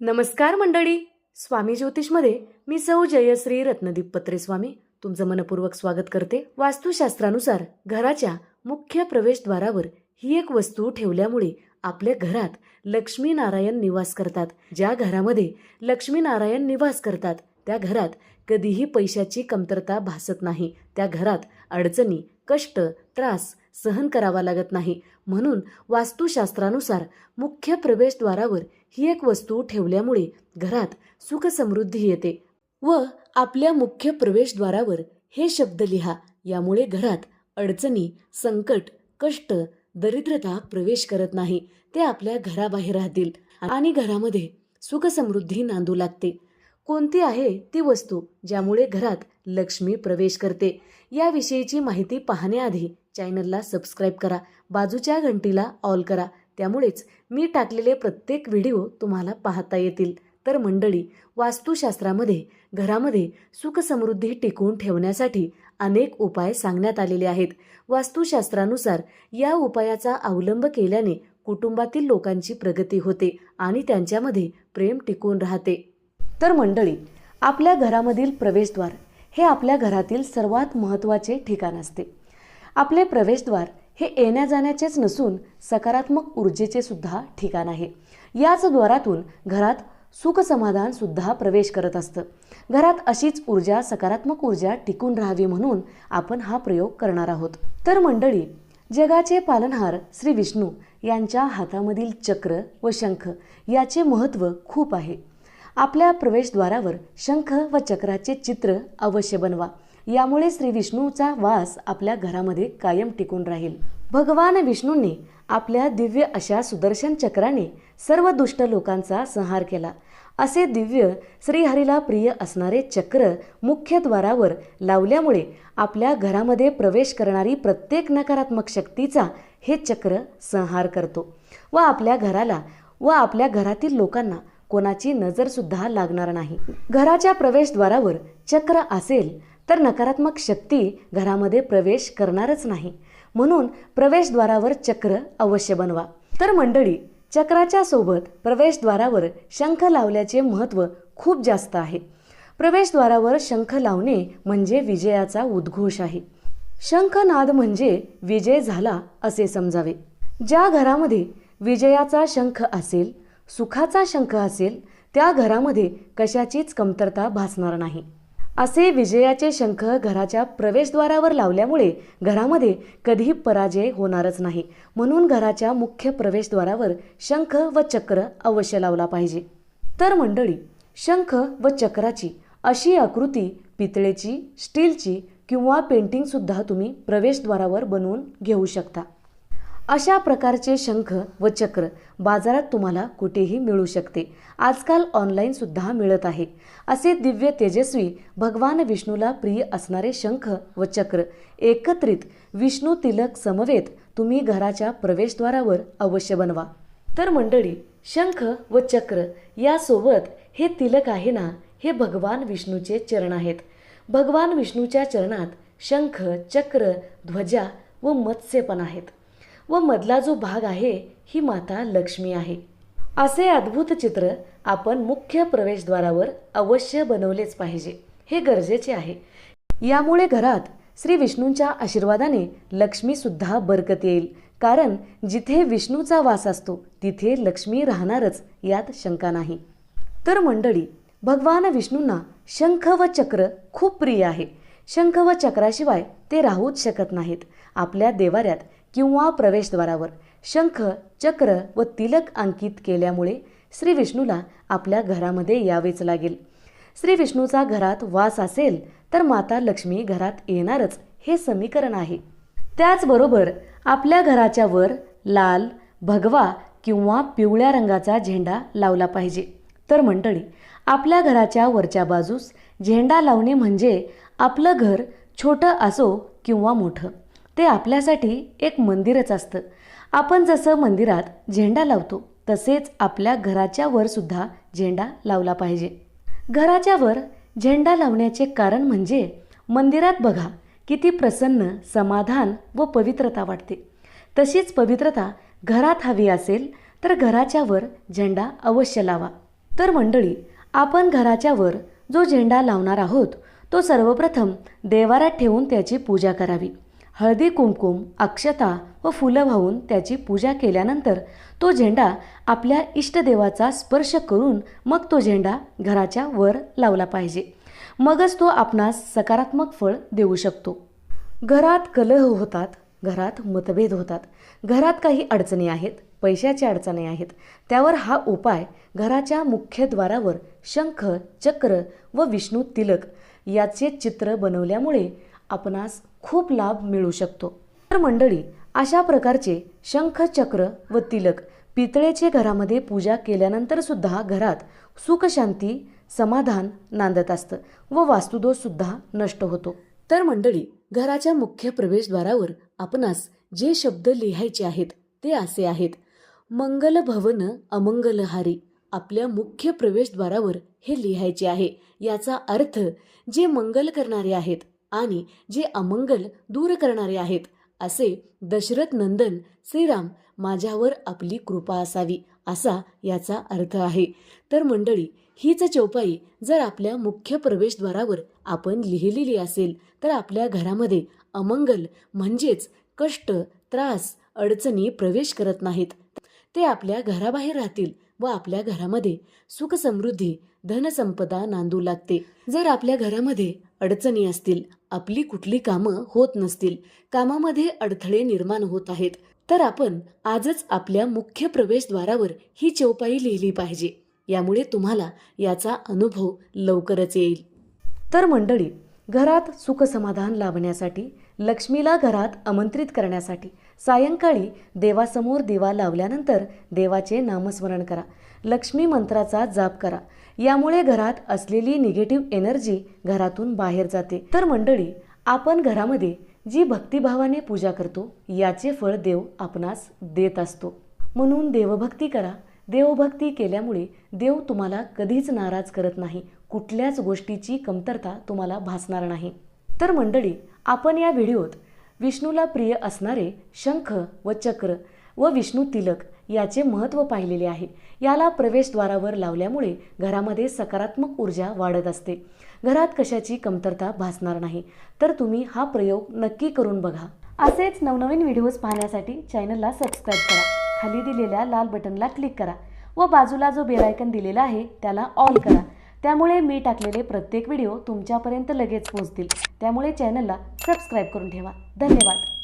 नमस्कार मंडळी. स्वामी ज्योतिषमध्ये मी सौ जयश्री रत्नदीप पत्रे स्वामी तुमचं मनपूर्वक स्वागत करते. वास्तुशास्त्रानुसार घराच्या मुख्य प्रवेशद्वारावर ही एक वस्तू ठेवल्यामुळे आपल्या घरात लक्ष्मी नारायण निवास करतात. ज्या घरामध्ये लक्ष्मी नारायण निवास करतात त्या घरात कधीही पैशाची कमतरता भासत नाही. त्या घरात अडचणी कष्ट त्रास सहन करावा लागत नाही. म्हणून वास्तुशास्त्रानुसार मुख्य प्रवेशद्वारावर ही एक वस्तू ठेवल्यामुळे घरात सुखसमृद्धी येते. व आपल्या मुख्य प्रवेशद्वारावर हे शब्द लिहा. यामुळे घरात अडचणी संकट कष्ट दरिद्रता प्रवेश करत नाही. ते आपल्या घराबाहेर राहतील आणि घरामध्ये सुखसमृद्धी नांदू लागते. कोणती आहे ती वस्तू ज्यामुळे घरात लक्ष्मी प्रवेश करते? याविषयीची माहिती पाहण्याआधी चॅनलला सबस्क्राईब करा बाजूच्या घंटीला ऑल करा. त्यामुळेच मी टाकलेले प्रत्येक व्हिडिओ तुम्हाला पाहता येतील. तर मंडळी वास्तुशास्त्रामध्ये घरामध्ये सुखसमृद्धी टिकवून ठेवण्यासाठी अनेक उपाय सांगण्यात आलेले आहेत. वास्तुशास्त्रानुसार या उपायाचा अवलंब केल्याने कुटुंबातील लोकांची प्रगती होते आणि त्यांच्यामध्ये प्रेम टिकून राहते. तर मंडळी आपल्या घरामधील प्रवेशद्वार हे आपल्या घरातील सर्वात महत्त्वाचे ठिकाण असते. आपले प्रवेशद्वार हे येण्या जाण्याचेच नसून सकारात्मक ऊर्जेचे सुद्धा ठिकाण आहे. याच द्वारातून घरात सुखसमाधान सुद्धा प्रवेश करत असतं. घरात अशीच ऊर्जा सकारात्मक ऊर्जा टिकून राहावी म्हणून आपण हा प्रयोग करणार आहोत. तर मंडळी जगाचे पालनहार श्री विष्णू यांच्या हातामधील चक्र व शंख याचे महत्त्व खूप आहे. आपल्या प्रवेशद्वारावर शंख व चक्राचे चित्र अवश्य बनवा. यामुळे श्री विष्णूचा वास आपल्या घरामध्ये कायम टिकून राहील. भगवान विष्णूंनी आपल्या दिव्य अशा सुदर्शन चक्राने सर्व दुष्ट लोकांचा संहार केला. असे दिव्य श्रीहरीला प्रिय असणारे चक्र मुख्यद्वारावर लावल्यामुळे आपल्या घरामध्ये प्रवेश करणारी प्रत्येक नकारात्मक शक्तीचा हे चक्र संहार करतो व आपल्या घराला व आपल्या घरातील लोकांना कोणाची नजर सुद्धा लागणार नाही. घराच्या प्रवेशद्वारावर चक्र असेल तर नकारात्मक शक्ती घरामध्ये प्रवेश करणारच नाही. म्हणून प्रवेशद्वारावर चक्र अवश्य बनवा. तर मंडळी चक्राच्या सोबत प्रवेशद्वारावर शंख लावल्याचे महत्त्व खूप जास्त आहे. प्रवेशद्वारावर शंख लावणे म्हणजे विजयाचा उद्घोष आहे. शंखनाद म्हणजे विजय झाला असे समजावे. ज्या घरामध्ये विजयाचा शंख असेल सुखाचा शंख असेल त्या घरामध्ये कशाचीच कमतरता भासणार नाही. असे विजयाचे शंख घराच्या प्रवेशद्वारावर लावल्यामुळे घरामध्ये कधीही पराजय होणारच नाही. म्हणून घराच्या मुख्य प्रवेशद्वारावर शंख व चक्र अवश्य लावला पाहिजे. तर मंडळी शंख व चक्राची अशी आकृती पितळेची स्टीलची किंवा पेंटिंगसुद्धा तुम्ही प्रवेशद्वारावर बनवून घेऊ शकता. अशा प्रकारचे शंख व चक्र बाजारात तुम्हाला कुठेही मिळू शकते. आजकाल ऑनलाईन सुद्धा मिळत आहे. असे दिव्य तेजस्वी भगवान विष्णूला प्रिय असणारे शंख व चक्र एकत्रित विष्णू तिलक समवेत तुम्ही घराच्या प्रवेशद्वारावर अवश्य बनवा. तर मंडळी शंख व चक्र यासोबत हे तिलक आहे ना हे भगवान विष्णूचे चरण आहेत. भगवान विष्णूच्या चरणात शंख चक्र ध्वजा व मत्स्य पण आहेत. व मधला जो भाग आहे ही माता लक्ष्मी आहे. असे अद्भुत चित्र आपण मुख्य प्रवेशद्वारावर अवश्य बनवलेच पाहिजे. हे गरजेचे आहे. यामुळे घरात श्री विष्णूंच्या आशीर्वादाने लक्ष्मीसुद्धा बरकत येईल. कारण जिथे विष्णूचा वास असतो तिथे लक्ष्मी राहणारच यात शंका नाही. तर मंडळी भगवान विष्णूंना शंख व चक्र खूप प्रिय आहे. शंख व चक्राशिवाय ते राहूच शकत नाहीत. आपल्या देवाऱ्यात किंवा प्रवेशद्वारावर. शंख चक्र व तिलक अंकित केल्यामुळे श्री विष्णूला आपल्या घरामध्ये यावेच लागेल. श्री विष्णूचा घरात वास असेल तर माता लक्ष्मी घरात येणारच हे समीकरण आहे. त्याचबरोबर आपल्या घराच्या वर लाल भगवा किंवा पिवळ्या रंगाचा झेंडा लावला पाहिजे. तर मंडळी आपल्या घराच्या वरच्या बाजूस झेंडा लावणे म्हणजे आपलं घर छोटं असो किंवा मोठं. ते आपल्यासाठी एक मंदिरच असतं. आपण जसं मंदिरात झेंडा लावतो तसेच आपल्या घराच्या वर सुद्धा झेंडा लावला पाहिजे. घराच्या वर झेंडा लावण्याचे कारण म्हणजे मंदिरात बघा किती प्रसन्न समाधान व पवित्रता वाटते. तशीच पवित्रता घरात हवी असेल तर घराच्या वर झेंडा अवश्य लावा. तर मंडळी आपण घराच्या वर जो झेंडा लावणार आहोत तो सर्वप्रथम देवारात ठेवून त्याची पूजा करावी. हळदी कुंकुम अक्षता व फुलं वाहून त्याची पूजा केल्यानंतर तो झेंडा आपल्या इष्टदेवाचा स्पर्श करून मग तो झेंडा घराच्या वर लावला पाहिजे. मगच तो आपणास सकारात्मक फळ देऊ शकतो. घरात कलह होतात घरात मतभेद होतात. घरात काही अडचणी आहेत पैशाच्या अडचणी आहेत. त्यावर हा उपाय घराच्या मुख्य द्वारावर शंख चक्र व विष्णू तिलक याचे चित्र बनवल्यामुळे आपणास खूप लाभ मिळू शकतो. तर मंडळी अशा प्रकारचे शंख चक्र व तिलक पितळेचे घरामध्ये पूजा केल्यानंतर सुद्धा घरात सुखशांती समाधान नांदत असतं व वास्तुदोष सुद्धा नष्ट होतो. तर मंडळी घराच्या मुख्य प्रवेशद्वारावर आपणास जे शब्द लिहायचे आहेत ते असे आहेत. मंगल भवन अमंगलहारी आपल्या मुख्य प्रवेशद्वारावर हे लिहायचे आहे. याचा अर्थ जे मंगल करणारे आहेत आणि जे अमंगल दूर करणारे आहेत असे दशरथ नंदन श्रीराम माझ्यावर आपली कृपा असावी असा याचा अर्थ आहे. तर मंडळी हीच चौपाई जर आपल्या मुख्य प्रवेशद्वारावर आपण लिहिलेली असेल तर आपल्या घरामध्ये अमंगल म्हणजेच कष्ट त्रास अडचणी प्रवेश करत नाहीत. ते आपल्या घराबाहेर राहतील व आपल्या घरामध्ये सुख समृद्धी धनसंपदा नांदू लागते. जर आपल्या घरामध्ये अडचणी असतील आपली कुठली कामं होत नसतील कामामध्ये अडथळे निर्माण होत आहेत तर आपण आजच आपल्या मुख्य प्रवेशद्वारावर ही चौपाई लिहिली पाहिजे. यामुळे तुम्हाला याचा अनुभव लवकरच येईल. तर मंडळी घरात सुखसमाधान लाभण्यासाठी लक्ष्मीला घरात आमंत्रित करण्यासाठी सायंकाळी देवासमोर दिवा लावल्यानंतर देवाचे नामस्मरण करा. लक्ष्मी मंत्राचा जाप करा. यामुळे घरात असलेली निगेटिव्ह एनर्जी घरातून बाहेर जाते. तर मंडळी आपण घरामध्ये जी भक्तिभावाने पूजा करतो याचे फळ देव आपणास देत असतो. म्हणून देवभक्ती करा. देवभक्ती केल्यामुळे देव तुम्हाला कधीच नाराज करत नाही. कुठल्याच गोष्टीची कमतरता तुम्हाला भासणार नाही. तर मंडळी आपण या व्हिडिओत विष्णूला प्रिय असणारे शंख व चक्र व विष्णू तिलक याचे महत्त्व पाहिलेले आहे. याला प्रवेशद्वारावर लावल्यामुळे घरामध्ये सकारात्मक ऊर्जा वाढत असते. घरात कशाची कमतरता भासणार नाही तर तुम्ही हा प्रयोग नक्की करून बघा. असेच नवनवीन व्हिडिओज पाहण्यासाठी चॅनलला सबस्क्राईब करा. खाली दिलेल्या लाल बटनला क्लिक करा व बाजूला जो बेलायकन दिलेला आहे त्याला ऑल करा. त्यामुळे मी टाकलेले प्रत्येक व्हिडिओ तुमच्यापर्यंत लगेच पोहोचतील. त्यामुळे चॅनलला सबस्क्राईब करून ठेवा. धन्यवाद.